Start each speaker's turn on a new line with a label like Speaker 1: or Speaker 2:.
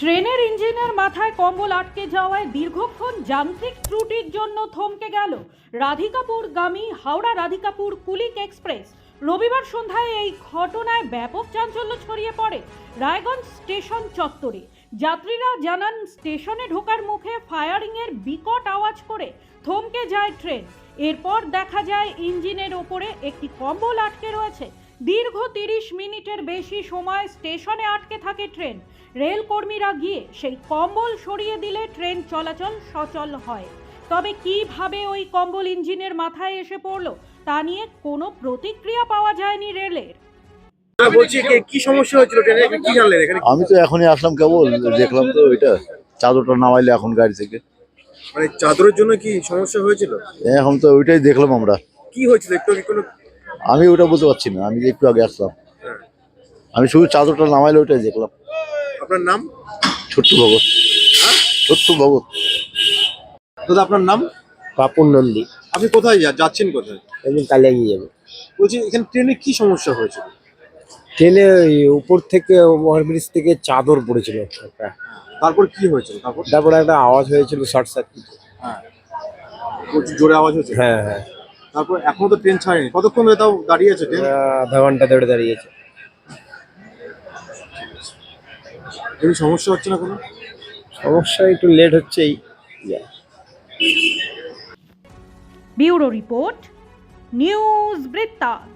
Speaker 1: ট্রেনের ইঞ্জিনের মাথায় কম্বল আটকে যাওয়ায় দীর্ঘক্ষণ যান্ত্রিক ত্রুটির জন্য থমকে গেল রাধিকাপুরগামী হাওড়া রাধিকাপুর কুলিক এক্সপ্রেস। রবিবার সন্ধ্যায় এই ঘটনায় ব্যাপক চাঞ্চল্য ছড়িয়ে পড়ে রায়গঞ্জ স্টেশন চত্বরে। যাত্রীরা জানান, স্টেশনে ঢোকার মুখে ফায়ারিংয়ের বিকট আওয়াজ করে থমকে যায় ট্রেন। এরপর দেখা যায়, ইঞ্জিনের ওপরে একটি কম্বল আটকে রয়েছে। দীর্ঘ তিরিশ মিনিটের বেশি সময় স্টেশনে আটকে থাকে ট্রেন। রেল কর্মীরা গিয়ে সেই কম্বল সরিয়ে দিলে ট্রেন চলাচল সচল হয়। তবে কীভাবে ওই কম্বল ইঞ্জিনের মাথায় এসে পড়ল তা নিয়ে কোনো প্রতিক্রিয়া পাওয়া যায়নি রেলের।
Speaker 2: বলছি কি- কি সমস্যা হয়েছিল ট্রেনে? কি জানলেন? এখানে
Speaker 3: আমি তো এখনই আসলাম কেবল দেখলাম তো ওইটা চাদরটা নামাইলে এখন গাড়ি থেকে।
Speaker 2: মানে চাদরের জন্য কি সমস্যা হয়েছিল?
Speaker 3: এখন তো ওইটাই দেখলাম আমরা।
Speaker 2: কি হয়েছিল? একটু কোনো
Speaker 3: আমি ওটা বলতে পারছি না আমি একটু আগে আসলাম। আমি শুধু চাদরটা নামাইলে ওইটাই দেখলাম।
Speaker 2: আপনার নাম?
Speaker 3: ছোট্ট ভগত ছোট্ট ভগত
Speaker 2: দাদা আপনার নাম?
Speaker 4: পাপুন নন্দী।
Speaker 2: আপনি কোথায় যা- যাচ্ছেন কোথায়?
Speaker 4: একদিন কালিয়াগিয়ে যাবে।
Speaker 2: বলছি এখানে ট্রেনে কি সমস্যা হয়েছিল
Speaker 4: ট্রেনে ওই উপর থেকে ওভারব্রিজ থেকে চাদর পড়েছিল একটা।
Speaker 2: তারপর কি হয়েছিল? তারপর?
Speaker 4: তারপরে একটা আওয়াজ হয়েছিল শর্ট সার্কিট। হ্যাঁ।
Speaker 2: বলছি জোরে আওয়াজ হয়েছে?
Speaker 4: হ্যাঁ হ্যাঁ।
Speaker 2: তারপর এখনও তো ট্রেন ছাড়েনি। কতক্ষণ ধরে তাও দাঁড়িয়েছে ট্রেন
Speaker 4: আধা ঘণ্টা ধরে দাঁড়িয়েছে
Speaker 2: এমনি সমস্যা হচ্ছে না কোনো?
Speaker 4: সমস্যা একটু লেট হচ্ছেই।
Speaker 1: ব্যুরো রিপোর্ট নিউজ বৃত্তান্ত